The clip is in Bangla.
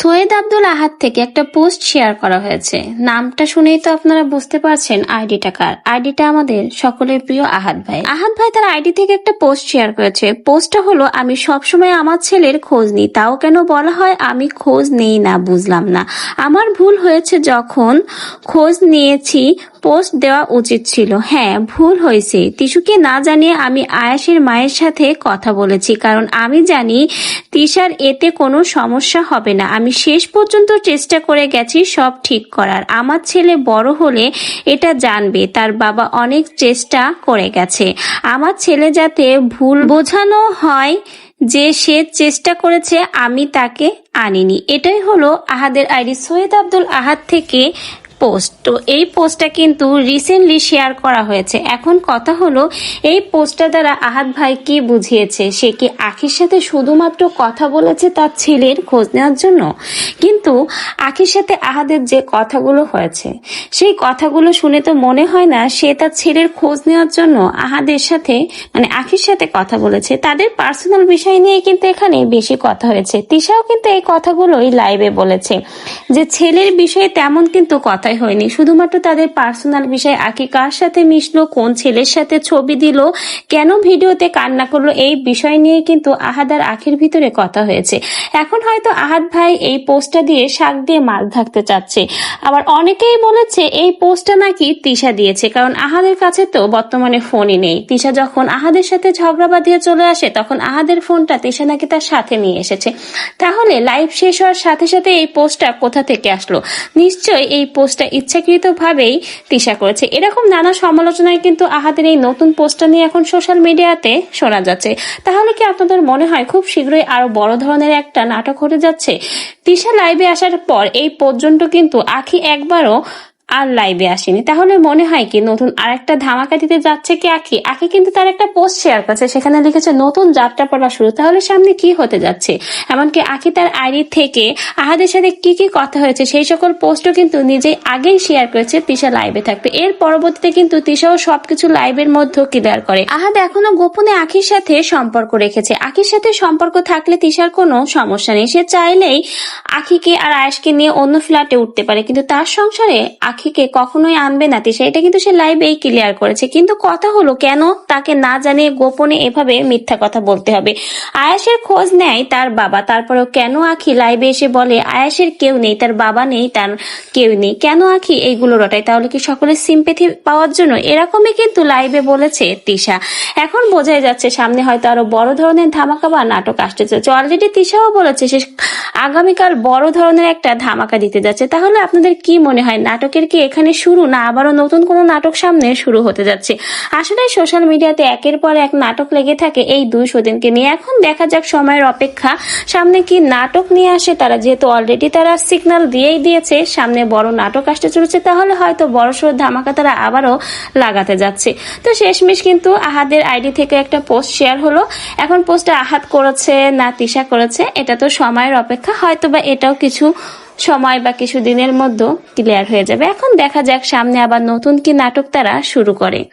সৈয়দ আব্দুল আহাদ থেকে একটা পোস্ট শেয়ার করা হয়েছে। নামটা শুনেই তো আপনারা বুঝতে পারছেন আইডিটা কার। আইডিটা আমাদের সকলের প্রিয় আহাদ ভাই। আহাদ ভাই তার আইডি থেকে একটা পোস্ট শেয়ার করেছে। পোস্টটা হলো, আমি সবসময় আমার ছেলের খোঁজ নিই। তাও কেন বলা হয় আমি খোঁজ নেই না, বুঝলাম না। আমার ভুল হয়েছে যখন খোঁজ নিয়েছি পোস্ট দেওয়া উচিত ছিল। হ্যাঁ ভুল হয়েছে। তিশুকে না জানিয়ে আমি আয়াসের মায়ের সাথে কথা বলেছি, কারণ আমি জানি তিশার এতে কোনো সমস্যা হবে না। আমি শেষ পর্যন্ত চেষ্টা করে গেছি সব ঠিক করার। আমার ছেলে বড় হলে এটা জানবে, তার বাবা অনেক চেষ্টা করে গেছে। আমার ছেলে যাতে ভুল বোঝানো হয় যে সে চেষ্টা করেছে, আমি তাকে আনিনি। এটাই হলো আহাদের আইডি। সৈয়দ আব্দুল আহাদ থেকে পোস্ট তো এই পোস্টটা কিন্তু রিসেন্টলি শেয়ার করা হয়েছে। এখন কথা হলো, এই পোস্টটা দ্বারা আহাদ ভাই কি বুঝিয়েছে? সে কি আখির সাথে শুধুমাত্র কথা বলেছে তার ছেলের খোঁজ নেওয়ার জন্য? কিন্তু আখির সাথে আহাদের যে কথাগুলো হয়েছে, সেই কথাগুলো শুনে তো মনে হয় না সে তার ছেলের খোঁজ নেওয়ার জন্য আহাদের সাথে মানে আখির সাথে কথা বলেছে। তাদের পার্সোনাল বিষয় নিয়ে কিন্তু এখানে বেশি কথা হয়েছে। তিশাও কিন্তু এই কথাগুলোই লাইভে বলেছে যে ছেলের বিষয়ে তেমন কিন্তু কথাই হয়নি। শুধুমাত্র তাদের পার্সোনাল বিষয় আকি কার সাথে মিশলো, কোন ছেলের সাথে ছবি দিল, কেন ভিডিওতে কান্না করল, এই বিষয় নিয়ে কিন্তু আহাদ আর আখির ভিতরে কথা হয়েছে। এখন হয়তো আহাদ ভাই এই পোস্টটা দিয়ে শাক দিয়ে মাছ থাকতে চাচ্ছে। আবার অনেকেই বলেছে এই পোস্টটা নাকি তিশা দিয়েছে, কারণ আহাদের কাছে তো বর্তমানে ফোনই নেই। তিশা যখন আহাদের সাথে ঝগড়া বাঁধিয়ে চলে আসে, তখন আহাদের ফোনটা তিশা নাকি তার সাথে নিয়ে এসেছে। তাহলে লাইভ শেষ হওয়ার সাথে সাথে এই পোস্টটা কোথা থেকে আসলো? নিশ্চয়ই এই পোস্টটা ইচ্ছাকৃতভাবেই তিশা করেছে। এরকম নানা সমালোচনায় কিন্তু আহাদের এই নতুন পোস্টটা নিয়ে এখন সোশ্যাল মিডিয়াতে শোনা যাচ্ছে। তাহলে কি আপনাদের মনে হয় খুব শীঘ্রই আরও বড় ধরনের একটা নাটক হতে যাচ্ছে? তিশা লাইভে আসার পর এই পর্যন্ত কিন্তু আখি একবারও আর লাইভে আসেনি। তাহলে মনে হয় কি, নতুন আরেকটা ধামাকা দিতে যাচ্ছে কি আখি আখি কিন্তু তার একটা পোস্ট শেয়ার করছে, সেখানে লিখেছে, নতুন যাত্রা পড়া শুরু। তাহলে সামনে কি হতে যাচ্ছে? এমনকি আখি তার আইডি থেকে আহাদের সাথে কি কি কথা হয়েছে, সেই সকল পোস্টও কিন্তু নিজেই আগেই শেয়ার করেছে তিশা লাইভে থাকবে। এর পরবর্তীতে কিন্তু তিশাও সবকিছু লাইভের মধ্যে ক্লিয়ার করে। আহাদ এখনও গোপনে আখির সাথে সম্পর্ক রেখেছে। আখির সাথে সম্পর্ক থাকলে তিশার কোনো সমস্যা নেই। সে চাইলেই আখিকে আর আয়েশকে নিয়ে অন্য ফ্ল্যাটে উঠতে পারে, কিন্তু তার সংসারে আখিকে কখনোই আনবে না তিশা। এটা কিন্তু সে লাইভেই ক্লিয়ার করেছে। কিন্তু কথা হলো, কেন তাকে না জানিয়ে গোপনে এভাবে মিথ্যা কথা বলতে হবে? আয়াসের খোঁজ নেয় তার বাবা। তারপরেও কেন আখি লাইভে এসে বলে, আয়াসের কেউ নেই, তার বাবা নেই, তার কেউ নেই। কেন আখি এইগুলো রটায়? তাহলে কি সকলের সিম্পেথি পাওয়ার জন্য? এরকমই কিন্তু লাইভে বলেছে তিশা। এখন বোঝাই যাচ্ছে, সামনে হয়তো আরও বড় ধরনের ধামাকা বা নাটক আসতে চলেছে। অলরেডি তিশাও বলেছে, সে আগামীকাল বড় ধরনের একটা ধামাকা দিতে যাচ্ছে। তাহলে আপনাদের কি মনে হয়? নাটকের কি এখানে শুরু না আবারও নতুন কোনো নাটক সামনে শুরু হতে যাচ্ছে? আসলে সোশ্যাল মিডিয়াতে একের পর এক নাটক লেগে থাকে এই দুই দিনকে নিয়ে। এখন দেখা যাক সময়ের অপেক্ষা। সামনে কি নাটক নিয়ে আসে তারা? যেহেতু অলরেডি তারা সিগন্যাল দিয়েই দিয়েছে, সামনে বড় নাটক আসতে চলেছে, তাহলে হয়তো বড় সড়ো ধামাকা তারা আবারও লাগাতে যাচ্ছে। তো শেষমেশ কিন্তু আহাদের আইডি থেকে একটা পোস্ট শেয়ার হলো। এখন পোস্টটা আহাত করেছে না তিশা করেছে, এটা তো সময়ের অপেক্ষা। হয়তো বা এটাও কিছু সময় বা কিছু দিনের মধ্যে ক্লিয়ার হয়ে যাবে। এখন দেখা যাক সামনে আবার নতুন কি নাটক তারা শুরু করে।